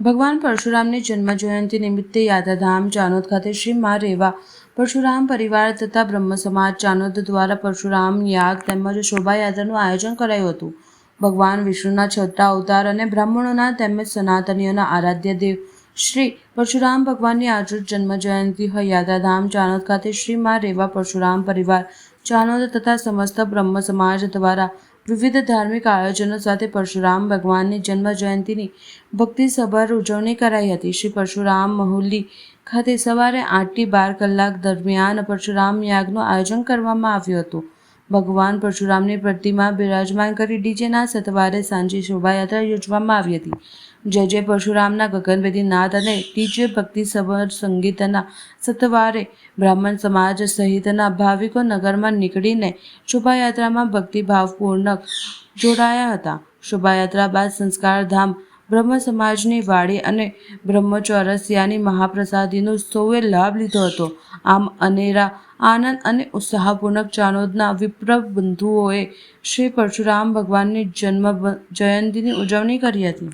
ભગવાન પરશુરામની જન્મ જયંતિ નિમિત્તે યાદાધામ ચાનોદ ખાતે શ્રી મા રેવા પરશુરામ પરિવાર તથા બ્રહ્મ સમાજ ચાનોદ દ્વારા પરશુરામ યાગ તેમજ શોભાયાત્રાનું આયોજન કરાયું હતું. ભગવાન વિષ્ણુના છઠ્ઠા અવતાર અને બ્રાહ્મણોના તેમજ સનાતનીઓના આરાધ્ય દેવ શ્રી પરશુરામ ભગવાનની આજરોજ જન્મ જયંતિ હોય યાદાધામ ચાનોદ ખાતે શ્રી મા રેવા પરશુરામ પરિવાર ચાનોદ તથા સમસ્ત બ્રહ્મ સમાજ દ્વારા વિવિધ ધાર્મિક આયોજનો સાથે પરશુરામ ભગવાનની જન્મ જયંતિની ભક્તિસભર ઉજવણી કરાઈ હતી. શ્રી પરશુરામ મહુલી ખાતે સવારે આઠથી બાર કલાક દરમિયાન પરશુરામ યાગનું આયોજન કરવામાં આવ્યું હતું. ભગવાન પરશુરામની પ્રતિમા બિરાજમાન કરી ડીજેના સતવારે સાંજે શોભાયાત્રા યોજવામાં આવી હતી. જય જય પરશુરામના ગગનવેદી નાદ અને ડીજે ભક્તિ સભર સંગીતના સતવારે બ્રાહ્મણ સમાજ સહિતના ભાવિકો નગરમાં નીકળીને શોભાયાત્રામાં ભક્તિભાવપૂર્ણક જોડાયા હતા. શોભાયાત્રા બાદ સંસ્કારધામ બ્રહ્મ સમાજની વાડી અને બ્રહ્મચોરસિયાની મહાપ્રસાદીનો સૌએ લાભ લીધો હતો. આમ અનેરા આનંદ અને ઉત્સાહપૂર્વક ચાનોદના વિપ્રવ બંધુઓએ શ્રી પરશુરામ ભગવાનની જન્મ જયંતિની ઉજવણી કરી હતી.